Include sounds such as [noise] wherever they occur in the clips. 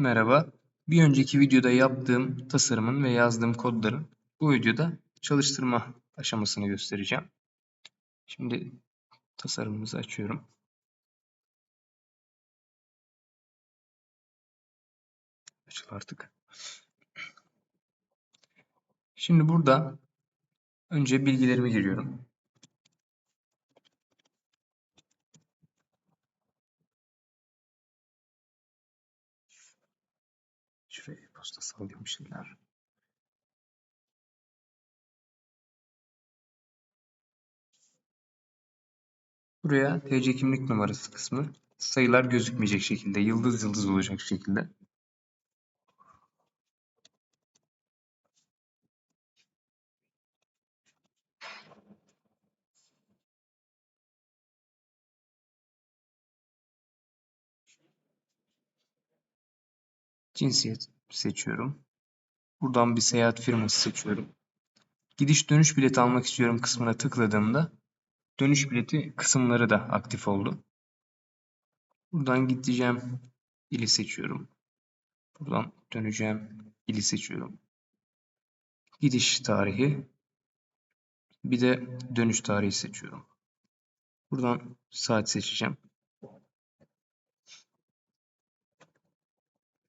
Merhaba. Bir önceki videoda yaptığım tasarımın ve yazdığım kodların bu videoda çalıştırma aşamasını göstereceğim. Şimdi tasarımımızı açıyorum. Açıl artık. Şimdi burada önce bilgilerimi giriyorum. Şuraya posta sallayayım şeyler. Buraya TC kimlik numarası kısmı sayılar gözükmeyecek şekilde, yıldız yıldız olacak şekilde. Cinsiyet seçiyorum. Buradan bir seyahat firması seçiyorum. Gidiş dönüş bileti almak istiyorum kısmına tıkladığımda dönüş bileti kısımları da aktif oldu. Buradan gideceğim ili seçiyorum. Buradan döneceğim ili seçiyorum. Gidiş tarihi bir de dönüş tarihi seçiyorum. Buradan saat seçeceğim.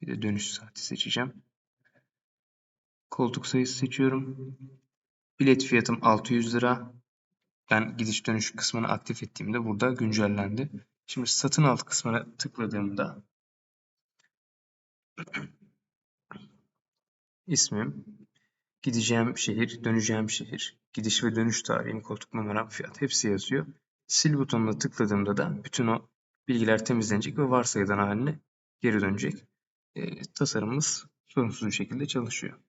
Bir de dönüş saati seçeceğim. Koltuk sayısı seçiyorum. Bilet fiyatım 600 lira. Ben gidiş dönüş kısmını aktif ettiğimde burada güncellendi. Şimdi satın al kısmına tıkladığımda [clears throat] ismim, gideceğim şehir, döneceğim şehir, gidiş ve dönüş tarihim, koltuk numaram, fiyat hepsi yazıyor. Sil butonuna tıkladığımda da bütün o bilgiler temizlenecek ve varsayılan haline geri dönecek. E, tasarımımız sorunsuz bir şekilde çalışıyor.